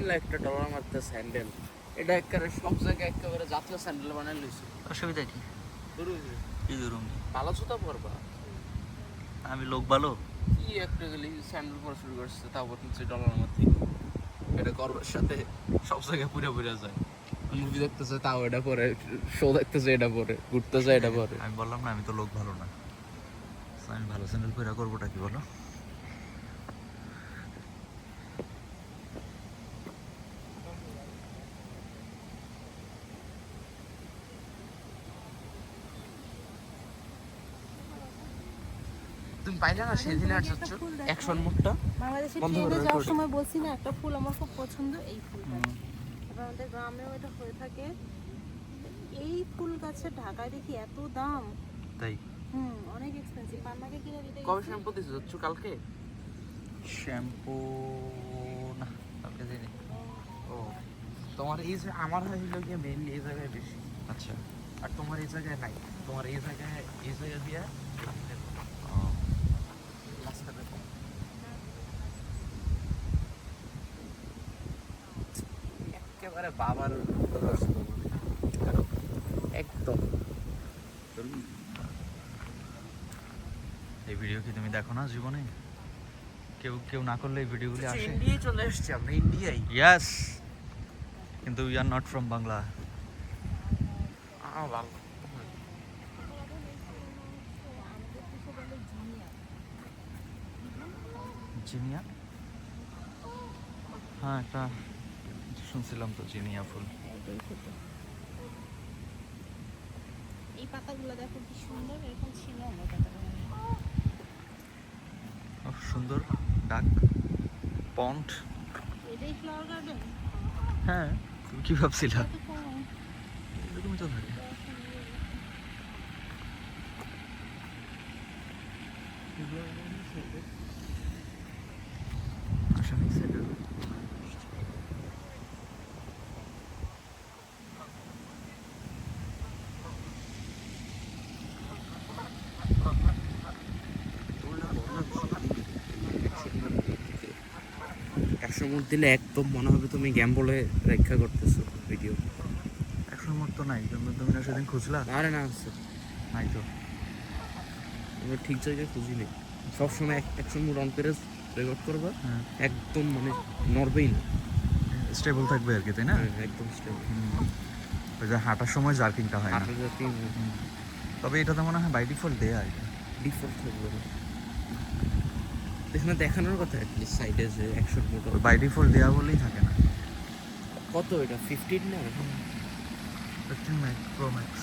কিনলে একটা ডলার মারতে স্যান্ডেল এটা একেবারে সব জায়গায় একেবারে জাতীয় স্যান্ডেল বানাই লইছে। অসুবিধা কি? কি ধরুন ভালো জুতা পরবা। আমি লোক ভালো? কি একটা গেলে স্যান্ডেল পরা শুরু করছে তারপর কিনছে ডলার মধ্যে এটা করবার সাথে সব জায়গায় পুরে পুরে যায়। মুভি দেখতেছে তাও এটা পরে। শো দেখতেছে এটা পরে। ঘুরতেছে এটা পরে। আমি বললাম না আমি তো লোক ভালো না। আমি ভালো স্যান্ডেল পরে করবোটা কি বলো তুমি পাইলে না সেদিন আর যাচ্ছ? অ্যাকশন মুডটা বাংলাদেশে ট্রেনে যাওয়ার সময় বলছি না একটা ফুল আমার খুব পছন্দ এই ফুলটা। এবার আমাদের গ্রামেও এটা হয়ে থাকে। এই ফুল গাছের ঢাকায় দেখি এত দাম। তাই? হুম অনেক এক্সপেন্সিভ পান্নাকে কিনে দিতে কবে শ্যাম্পু দিছো? যাচ্ছ কালকে? শ্যাম্পু না কালকে দিইনি। ও। তোমার এই আমার হইল গিয়ে মেইনলি এই জায়গায় বেশি। আচ্ছা। আর তোমার এই জায়গায় নাই। তোমার এই জায়গায় এই জায়গা দিয়া মাঝখানে কম। একেবারে বাবার একদম। এই ভিডিও কি তুমি দেখো না জীবনে? কেউ কেউ না করলে এই ভিডিওগুলি আসে। ইন্ডিয়ায় চলে এসছি আমরা ইন্ডিয়ায় ইয়াস কিন্তু we are not from Bangla ah, Jinia? হ্যাঁ একটা শুনছিলাম তো জিনিয়া ফুল। এই পাতাগুলো দেখো কি সুন্দর এরকম ছিল আমার পাতাগুলো। সুন্দর। ডাক পন্ড এটাই ফ্লাওয়ার গার্ডেন হ্যাঁ তুমি কি ভাবছিলা? এরকমই তো থাকে। আসলে সেটা একশো মুখ দিলে একদম মনে হবে তুমি গেম বলে রক্ষা করতেছো ভিডিও একশো মোট তো নাই তুমি তুমি না সেদিন খুঁজলা? আরে না আছে। নাই তো। তুমি ঠিক জায়গায় খুঁজিনি। সবসময় এক একশো মুড অন করে রেকর্ড করবা একদম মানে নড়বেই না। স্টেবল থাকবে আর কি তাই না? হ্যাঁ, একদম স্টেবল। ওই যে হাঁটার সময় জার্কিংটা হয় না। তবে এটা তো মনে হয় বাই ডিফল্ট দেয়া আর কি ডিফল্ট থাকবে এখানে দেখানোর কথা অ্যাটলিস্ট সাইডে যে একশো মুড বাই ডিফল্ট দেওয়া বলেই থাকে না। কত এটা? ফিফটিন না ফিফটিন ম্যাক্স প্রো ম্যাক্স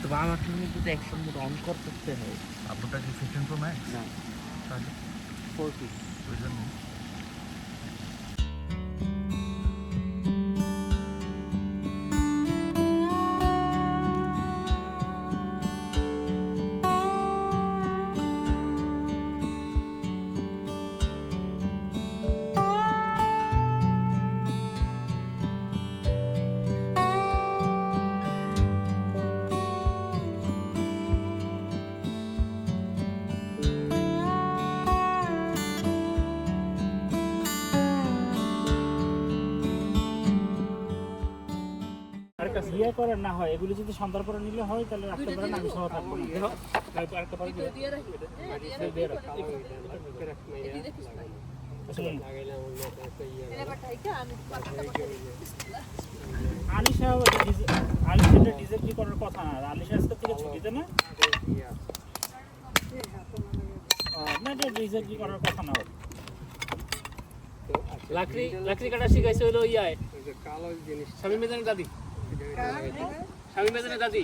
তো আমার তুমি যদি একশো মুড অন করতে হয়। আপনারটা কি ফিফটিন প্রো ম্যাক্স না। তাহলে ফোরটি ওই জন্য বিয়ে করে না হয় এগুলো যদি সন্ধ্যার পরে নিলে হয় তাহলে রাখতে পারেন আমি সহ থাকব না। আরেকটা পরে দিও। দিয়ে রাখো। হুম। আনিশা আনিশাটা করার কথা? না আনিশা আজকে থেকে ছুটিতে না? না এটা ডিজেবলি করার কথা না। লাকড়ি লাকড়ি কাটা শিখাইছে হলো ইয়ায়। স্বামী মেজানের দাদি। স্বামী দাদি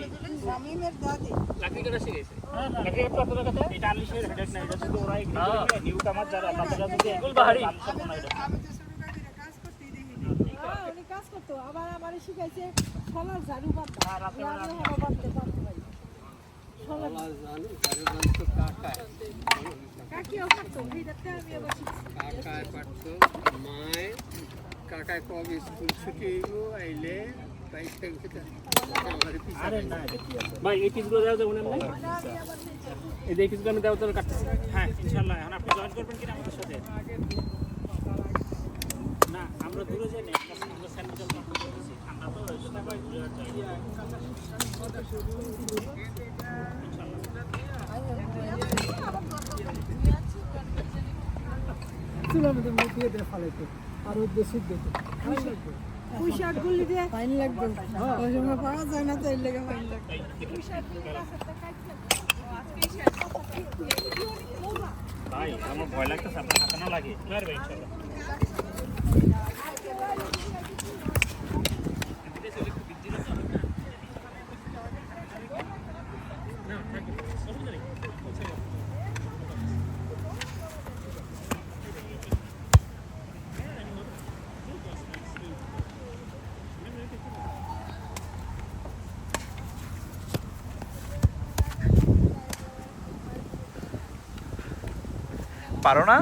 লাকড়ি কাটা শিখাইছে লাকড়ি কাটা আপনার কাছে এটা আনিশের হেডেক না এটা যদি ওরা। নিউ কামার যারা তাদের যদি এগুলো বাহারি। আনিশা কোনো এটা উনি কাজ করতো আবার আমার শিখাইছে সলার ঝাড়ু বাঁধতে আর রাতে বেলা আমিও হলো বাঁধতে পারতে পারি সলার কাকিও পারতো ভিড়াতে আমি আবার শিখছি কাকায় কবে স্কুল ছুটি হইব আইলে আরে ভাই এই পিসগুলো দেওয়া যাবে না এই যে এই পিসগুলো আমি দেওয়া যাবে কাটতেছি। হ্যাঁ ইনশাল্লাহ এখন আপনি জয়েন করবেন কিনা আমাদের সাথে? না আমরা দূরে যাই না আমরা স্যান্ডউইচ কমপ্লিট করতেছি ঠান্ডা তো এই জন্য আমরা দূরে যাই ভাই আমার ভয় লাগতেছে আপনার হাতে না লাগে পারো না।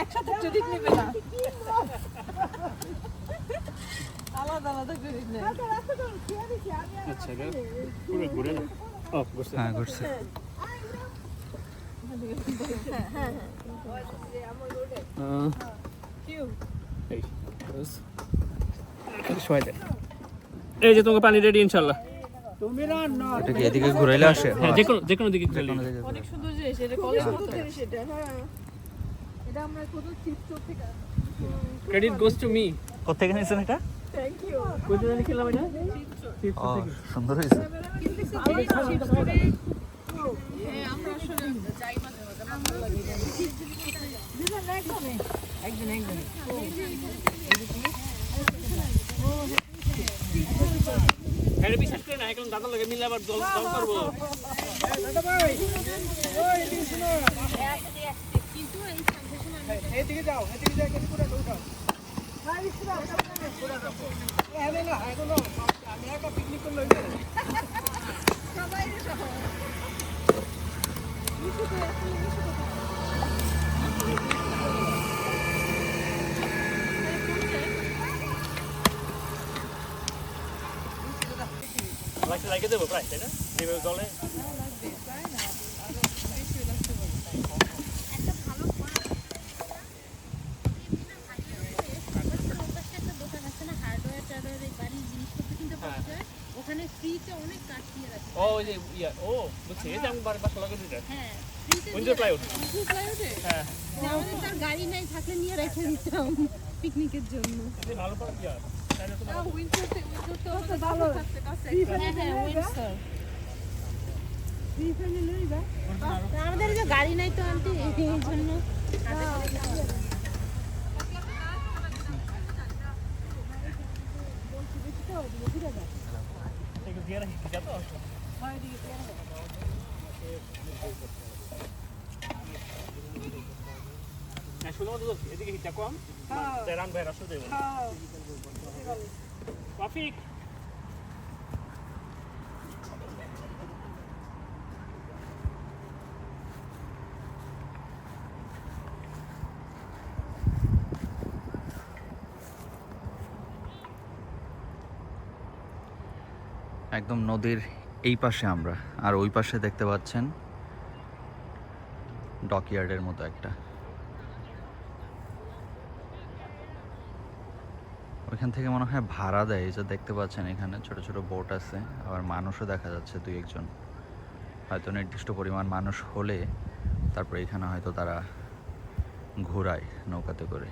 একসাথে নেবে না। আলাদা আলাদা আচ্ছা পুরো ঘুরে না হ্যাঁ ঘুরছে সময় দেন এই যে তোমাকে পানি রেডি ইনশাল্লাহ এটা কি এদিকে ঘুরাইলে আসে? হ্যাঁ যে কোনো যে কোনো দিকে দিকে অনেক সুন্দর জিনিস এটা কলেজ জিনিস এটা হ্যাঁ। এটা আমরা কত চিত্র থেকে ক্রেডিট গোস টু মি কোথেকে নিয়েছেন এটা? থ্যাংক ইউ কোন জায়গায় খেলাম এটা? ও সুন্দর হয়েছে। হ্যাঁ আমরা আসলে যাই মাঝে মাঝে ভালো লাগে একদিন একদিন হ্যাঁ বিশ্বাস করে না এখন দাদা লাগে মিলে আবার জল জল করব এদিকে যাও এদিকে যাও কিন্তু পুরো উঠাও এনে না এগুলো আমি একা পিকনিক করলে হইবে না। লাইট লাগিয়ে দেবো প্রায় তাই না যেভাবে জলে ওখানে ফ্রিতে অনেক কাঠ দিয়ে রাখে ও ওই যে ইয়া ও বুঝছি এই যে আমি বাড়ি বাসা লাগিয়ে দিতে হ্যাঁ ফ্রিতে উইন্ডো প্লাইউড হ্যাঁ আমাদের তার গাড়ি নাই থাকলে নিয়ে রেখে দিতাম পিকনিকের জন্য ভালো করে ইয়া হ্যাঁ আমাদের যে গাড়ি নাই তো আনতে এই জন্য শুধুমাত্র এদিকে হিটটা কম রান ভাই রাস্তা দেবো ট্রাফিক একদম নদীর এই পাশে আমরা আর ওই পাশে দেখতে পাচ্ছেন ডকইয়ার্ডের মতো একটা। ওইখান থেকে মনে হয় ভাড়া দেয়, এই যে দেখতে পাচ্ছেন এখানে ছোট ছোট বোট আছে, আবার মানুষও দেখা যাচ্ছে দুই একজন। হয়তো নির্দিষ্ট পরিমাণ মানুষ হলে তারপর এখানে হয়তো তারা ঘোরায় নৌকাতে করে।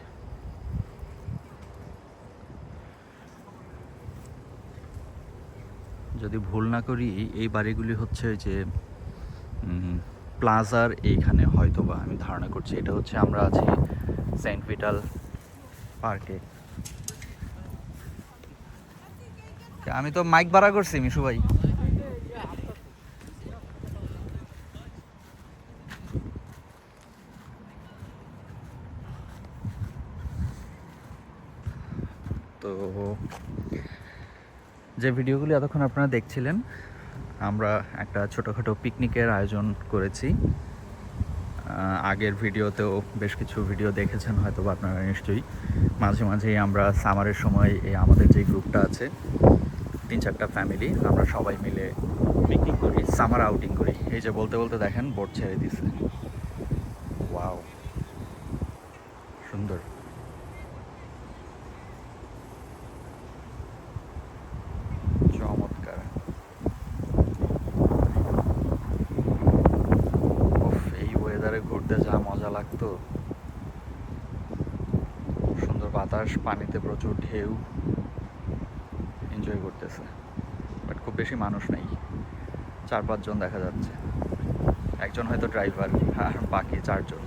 যদি ভুল না করি, এই বাড়িগুলি হচ্ছে যে প্লাজার এইখানে হয়তো বা আমি ধারণা করছি। এটা হচ্ছে আমরা আছি সেন্ট পিটাল পার্কে। আমি তো মাইক ভাড়া করছি, মিশু ভাই। তো যে ভিডিওগুলি এতক্ষণ আপনারা দেখছিলেন, আমরা একটা ছোটোখাটো পিকনিকের আয়োজন করেছি। আগের ভিডিওতেও বেশ কিছু ভিডিও দেখেছেন হয়তো আপনারা নিশ্চয়ই। মাঝে মাঝেই আমরা সামারের সময় এই আমাদের যে গ্রুপটা আছে তিন চারটা ফ্যামিলি আমরা সবাই মিলে পিকনিক করি সামার আউটিং করি। এই যে বলতে বলতে দেখেন বোট ছেড়ে দিছে। ওয়াও সুন্দর। চমৎকার। এই ওয়েদারে ঘুরতে যা মজা লাগতো। সুন্দর বাতাস, পানিতে প্রচুর ঢেউ এনজয় করতেছে বাট খুব বেশি মানুষ নেই। চার পাঁচজন দেখা যাচ্ছে। একজন হয়তো ড্রাইভার আর বাকি চারজন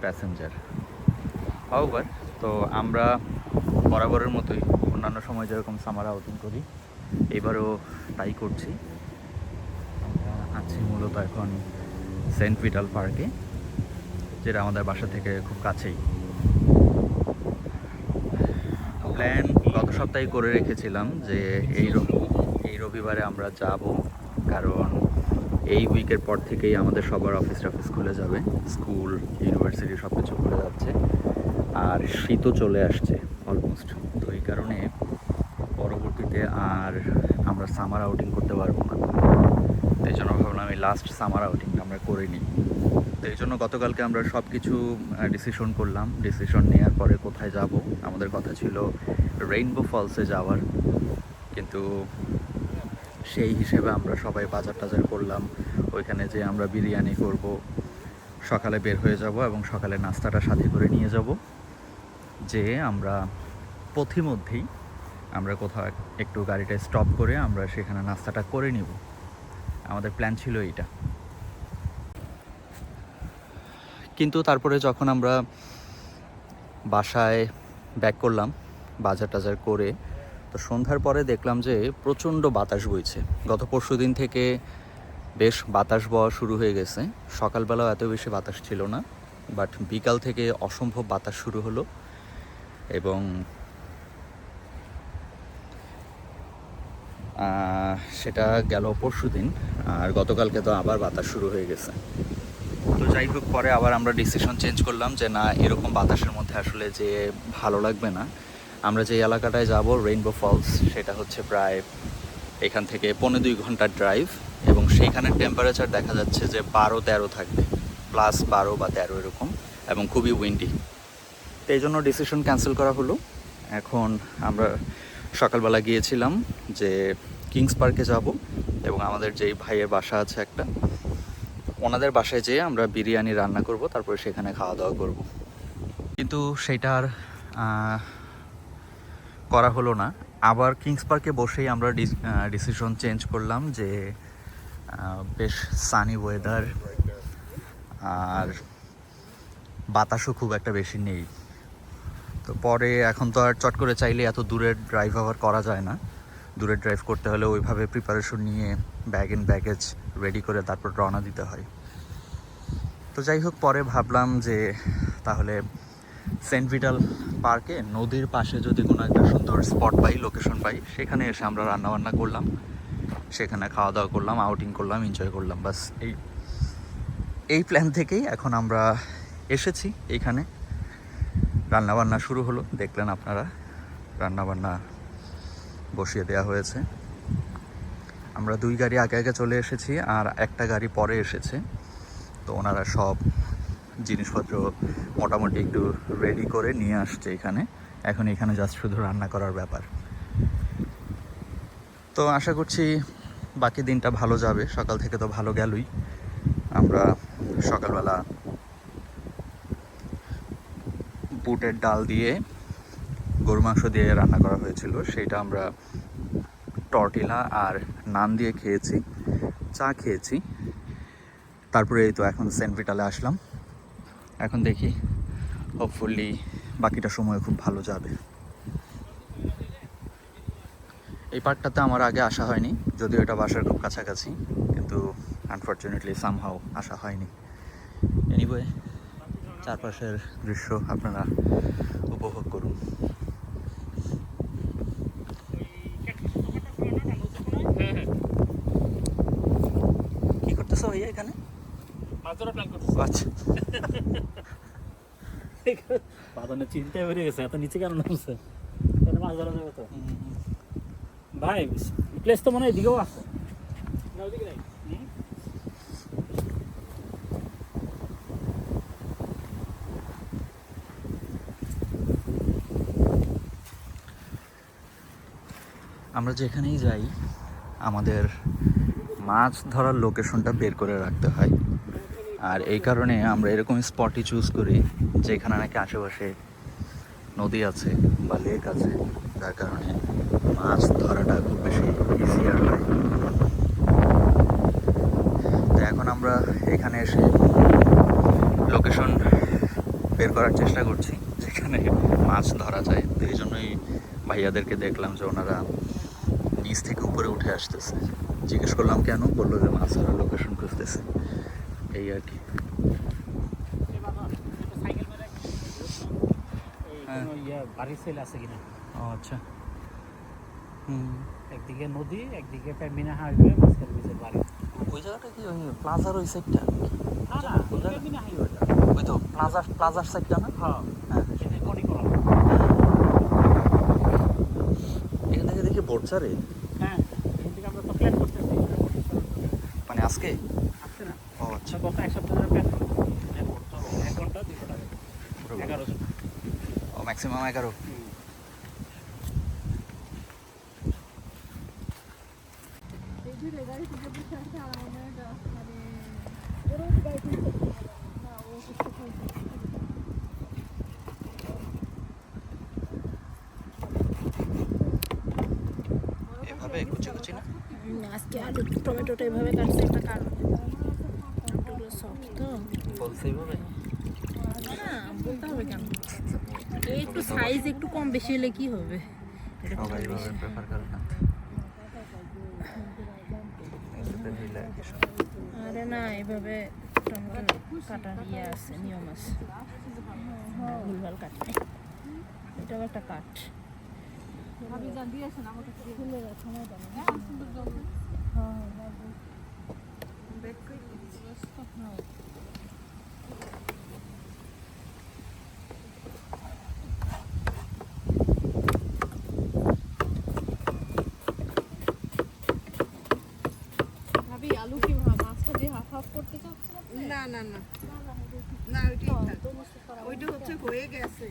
প্যাসেঞ্জার হাউবার তো আমরা বরাবরের মতোই অন্যান্য সময় যেরকম সামার আউটিং করি, এবারও তাই করছি। আমরা আছি মূলত এখন সেন্ট ভিটাল পার্কে যেটা আমাদের বাসা থেকে খুব কাছেই। প্ল্যান গত সপ্তাহে করে রেখেছিলাম যে এই রবিবারে আমরা যাব, কারণ এই উইকের পর থেকেই আমাদের সবার অফিস টফিস খুলে যাবে স্কুল ইউনিভার্সিটি সব কিছু খুলে যাচ্ছে, আর শীতও চলে আসছে অলমোস্ট তো এই কারণে পরবর্তীতে আর আমরা সামার আউটিং করতে পারব না। এই জন্য ভাবলাম এই লাস্ট সামার আউটিংটা আমরা করে নিই। তো এই জন্য গতকালকে আমরা সব কিছু ডিসিশন করলাম। ডিসিশন নেওয়ার পরে কোথায় যাব? আমাদের কথা ছিল রেইনবো ফলসে যাওয়ার। কিন্তু সেই হিসেবে আমরা সবাই বাজার টাজার করলাম। ওইখানে যে আমরা বিরিয়ানি করব, সকালে বের হয়ে যাব এবং সকালে নাস্তাটা সাথে করে নিয়ে যাব। যে আমরা পথিমধ্যেই আমরা কোথাও একটু গাড়িটা স্টপ করে আমরা সেখানে নাস্তাটা করে নিব। আমাদের প্ল্যান ছিল এইটা। কিন্তু তারপরে যখন আমরা বাসায় ব্যাক করলাম বাজার টাজার করে তো সন্ধ্যার পরে দেখলাম যে প্রচণ্ড বাতাস বইছে। গত পরশু দিন থেকে বেশ বাতাস বওয়া শুরু হয়ে গেছে। সকালবেলাও এত বেশি বাতাস ছিল না বাট বিকাল থেকে অসম্ভব বাতাস শুরু হলো এবং সেটা গেল পরশু দিন, আর গতকালকে তো আবার বাতাস শুরু হয়ে গেছে। তো যাই হোক, পরে আবার আমরা ডিসিশন চেঞ্জ করলাম যে না, এরকম বাতাসের মধ্যে আসলে যে ভালো লাগবে না আমরা যে এলাকাটায় যাব রেইনবো ফলস সেটা হচ্ছে প্রায় এখান থেকে পনেরো দুই ঘণ্টার ড্রাইভ এবং সেইখানের টেম্পারেচার দেখা যাচ্ছে যে বারো তেরো থাকবে প্লাস বারো বা তেরো এরকম এবং খুবই উইন্ডি তো এই জন্য ডিসিশন ক্যান্সেল করা হলো। এখন আমরা সকালবেলা গিয়েছিলাম যে কিংস পার্কে যাব এবং আমাদের যেই ভাইয়ের বাসা আছে একটা, ওনাদের বাসায় যেয়ে আমরা বিরিয়ানি রান্না করব, তারপরে সেখানে খাওয়া দাওয়া করব। কিন্তু সেটার করা হলো না। আবার কিংস পার্কে বসেই আমরা ডিসিশন চেঞ্জ করলাম যে বেশ সানি ওয়েদার আর বাতাসও খুব একটা বেশি নেই। তো পরে এখন তো আর চট করে চাইলে এত দূরের ড্রাইভ আবার করা যায় না। দূরের ড্রাইভ করতে হলে ওইভাবে প্রিপারেশন নিয়ে ব্যাগ এন্ড ব্যাগেজ রেডি করে তারপর রওনা দিতে হয়। তো যাই হোক, পরে ভাবলাম যে তাহলে সেন্ট ভিটাল পার্কে নদীর পাশে যদি কোনো একটা সুন্দর স্পট পাই লোকেশন পাই, সেখানে এসে আমরা রান্নাবান্না করলাম। সেখানে খাওয়া দাওয়া করলাম আউটিং করলাম এনজয় করলাম বাস এই এই প্ল্যান থেকেই এখন আমরা এসেছি এইখানে রান্নাবান্না শুরু হলো, দেখলেন আপনারা, রান্নাবান্না বসিয়ে দেওয়া হয়েছে। আমরা দুই গাড়ি আগে আগে চলে এসেছি, আর একটা গাড়ি পরে এসেছে। তো ওনারা সব জিনিসপত্র মোটামুটি একটু রেডি করে নিয়ে আসছে এখানে। এখন এখানে জাস্ট শুধু রান্না করার ব্যাপার। তো আশা করছি বাকি দিনটা ভালো যাবে। সকাল থেকে তো ভালো গেলই। আমরা সকালবেলা বুটের ডাল দিয়ে গরু মাংস দিয়ে রান্না করা হয়েছিল। সেইটা আমরা টর্টিলা আর নান দিয়ে খেয়েছি, চা খেয়েছি। তারপরে তো এখন সেন্ট ভিটালে আসলাম। এখন দেখি। হোপফুলি বাকিটা সময় খুব ভালো যাবে। এই পার্টটাতে আমার আগে আসা হয়নি, যদিও এটা বাসার খুব কাছাকাছি, কিন্তু আনফর্চুনেটলি সামহাও আসা হয়নি। এনিওয়ে চারপাশের দৃশ্য আপনারা উপভোগ করুন ভাইয়া এখানে মাছ ধরা প্ল্যান করছি ও আচ্ছা বাদনের চিন্তায় বেড়ে গেছে এত নিচে কেন নামছে? তাহলে মাছ ধরা যাবে তো? ভাই প্লেস তো মনে হয় এদিকেও আছে। না ওদিকে নাই। আমরা যেখানেই যাই আমাদের মাছ ধরার লোকেশনটা বের করে রাখতে হয়। আর এই কারণে আমরা এরকম স্পটই চুজ করি, যেখানে নাকি আশেপাশে নদী আছে বা লেক আছে, যার কারণে মাছ ধরাটা খুব বেশি ইজিয়ার হয়। তো এখন আমরা এখানে এসে লোকেশন বের করার চেষ্টা করছি, যেখানে মাছ ধরা যায়। তো এই জন্যই ভাইয়াদেরকে দেখলাম যে ওনারা নিচ থেকে উপরে উঠে আসতেছে। জিজ্ঞেস করলাম, কেন? বলল যে, মাছ ধরার লোকেশন খুঁজতেছে। এই আর কি। হ্যাঁ। কোনো ইয়ে বাড়ির সেল আছে কিনা? ও আচ্ছা। হুম। একদিকে নদী একদিকে মিনা হাইওয়ে মাঝখানে বাড়ি। ওই জায়গাটা কি ওই প্লাজার ওই সাইডটা না না মিনা হাইওয়েটা ওই তো প্লাজার প্লাজার সাইডটা না? হ্যাঁ হ্যাঁ এখান থেকে দেখি বোট ছাড়ে হ্যাঁ এখান থেকে আমরা তো প্ল্যান করতেছি। মানে আজকে? আচ্ছা গত এক সপ্তাহ ধরে প্ল্যান করছি এক ঘণ্টা দুশো টাকা এগারোশো ও ম্যাক্সিমাম এগারো। এভাবে কুচি কুচি না আজকে আলু টমেটোটা এভাবে কাটছে। সফট তো না বলতে হবে কেন? এই একটু সাইজ একটু কম বেশি হলে কি হবে? এটা সবাই এইভাবে প্রেফার করে না। আর না এভাবে কাটার ইয়ে আছে নিয়ম আছে। ভুলভাল কাট এটাও একটা কাট। ভাবি আলু কি ভা- মাছটা দিয়ে হাফ হাফ করতে চাচ্ছ না না না না ওইটাই থাক। ওইটা হচ্ছে হয়ে গেছে।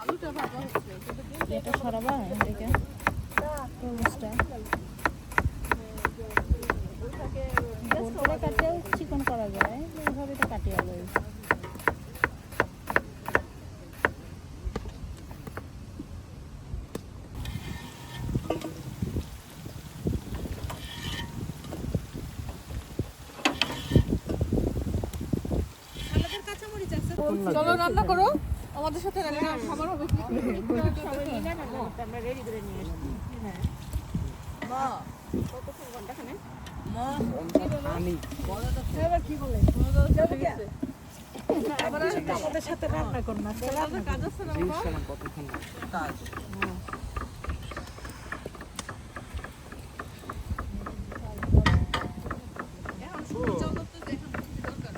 আলুটা ভাজা হচ্ছে। এটা সরাবা এদিকে। তরমুজটা গোল করে কাটেও চিকন করা যায়। এভাবে তো কাটিয়ে আলু। চলো রান্না করো। আমাদের সাথে রান্না খাবার হবে। আমরা রেডি করে নিয়ে এসেছি। এবার কি বলে? আবার আমাদের সাথে রান্না করো না কাজ আছে না বাবা? এখন শুরু যাও তো তো দেখো কি দরকার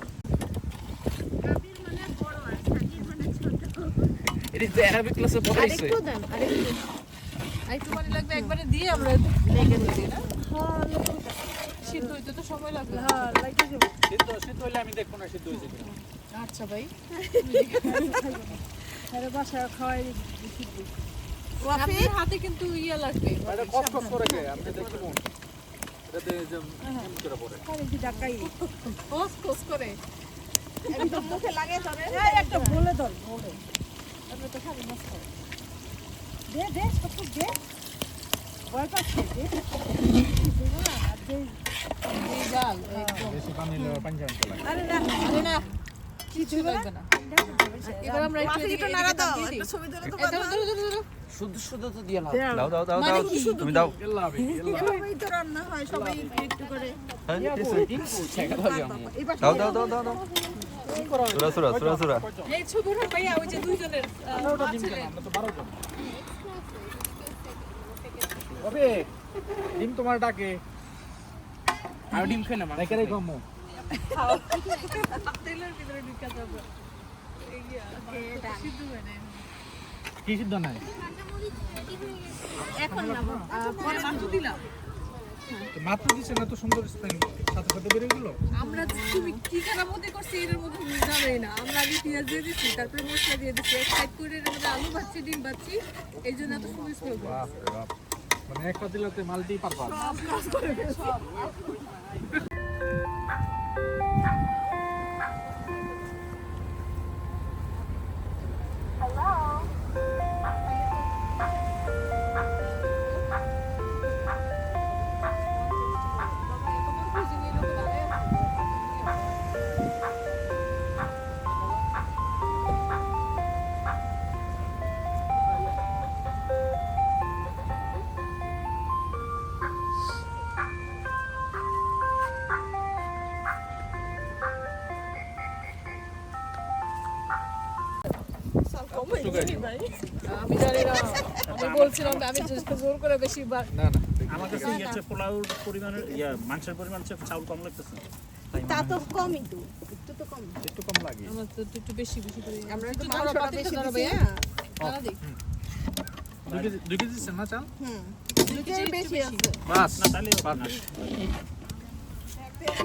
অ্যারাবিক ক্লাসে পড়াইছে। আরেকটু পানি লাগবে একবারে দিয়ে আমরা রেখে দিই না? সিদ্ধ হইতে তো সময় লাগবে। হ্যাঁ লাগে যাবে সিদ্ধ সিদ্ধ হলে আমি দেখব না সিদ্ধ কিনা। আচ্ছা ভাই। আরে বাসা খাওয়াই আপনার হাতে কিন্তু ইয়ে লাগবে। এটা কস করে কে? আপনি দেখুন এটাতে যে করে পড়ে। কোস কোস করে। একদম মুখে লাগে তবে একটা বলে ধর বলে আপনি তো খালি নষ্ট দে দে সব দে। ভয় পাচ্ছে দে ছবি তুলে তো এই ধরো, ধরো, ধরো, ধরো। শুদ্ধ শুদ্ধ তো দিয়ে দাও দাও দাও মানে দাও কি? তুমি দাও। এভাবেই তো রান্না হয় সবাই একটু করে। হ্যাঁ, পাশে দাও দাও দাও। দাও দাও সুরা সুরা সুরা সুরা। এই ছবি ওঠার ভাইয়া ওই যে দুইজনের আহ, মা ছেলে। আমরা তো বারো জন কবে? ডিম তোমার ডাকে। আর ডিম খেয়ে না মা ডাকে রে কমু তেলের ভিতরে ঢুকা যাবে। এই সিদ্ধ হয়ে নেয়। কি সিদ্ধ নাই? এখন না পরে মাংস দিলাম। মাত্র দিছে না তো সুন্দর স্প্রিং সাথে সাথে বেরিয়ে গেল? আমরা তুমি কি কারামতি করছি এর মধ্যে জানোই না। আমরা আগে পেঁয়াজ দিয়ে দিচ্ছি তারপরে মশলা দিয়ে দিচ্ছি। এক সাইড করে এর মধ্যে আলু ভাজছি ডিম ভাজছি এই জন্য এত সুন্দর স্মেল বাপ রে বাপ। মানে একটা দিলাতে মাল্টি পারপাস আমি জানি না আমি বলছিলাম আমি জোর করে বেশি না না আমার কাছে পোলাওর পরিমাণের ইয়া মাংসের পরিমাণ হচ্ছে চাউল কম লাগতেছে। তা তো কমই তো একটু তো কম। একটু কম লাগে। আমার তো একটু- একটু বেশি বেশি করে। আমরা একটু একটু মাংসটা বেশি দিছি। ভাইয়া। দাঁড়া দিই। দুই কেজি দুই কেজি না চাল? হুম। দুটোই দুটোই বেশি আছে। বাস। না তাহলে হবে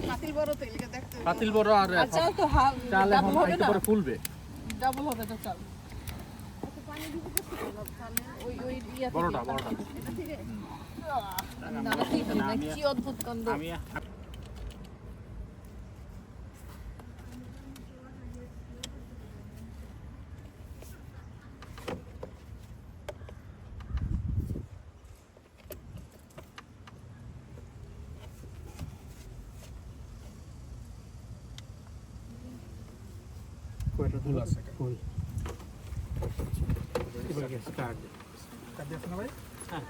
পাতিল বড় তো দেখতে পাতিল বড় আর চাল তো চাল এখন একটু পরে ফুলবে। ডাবল হবে তো চাল ওই ওই ইয়া থেকে বড়টা বড়টা। দাঁড়াতেই পারি না কি অদ্ভুত কাণ্ড আমি ফুল আছে? ফুল। কাট দিয়েছেন না ভাই? হ্যাঁ।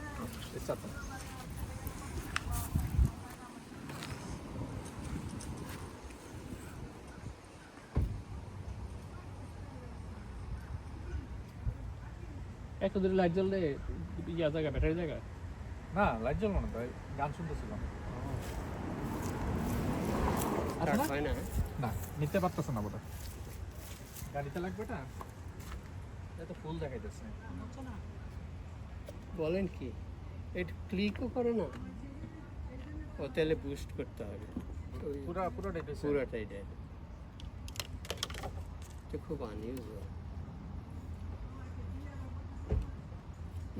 একটা দুটো লাইট জ্বললে ইয়া জায়গা ব্যাটারি জায়গা? না লাইট জ্বলবো না তাই গান শুনতেছিলাম। না? না? না নিতে পারতেছে না বোধ গাড়িতে লাগবে এটা এটা ফুল দেখাইতেছে। বলেন কি? এটা ক্লিকও করে না? ও তাহলে বুস্ট করতে হবে। পুরাটাই দেয় এটা খুব আনইউজুয়াল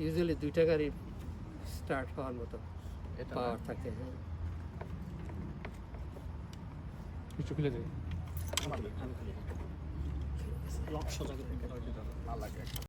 ইউজুয়ালি দুইটা গাড়ি স্টার্ট হওয়ার মতো এটা পাওয়ার থাকে হ্যাঁ। কিছু খুলে দেবে লক সোজা করে ভালো লাগে।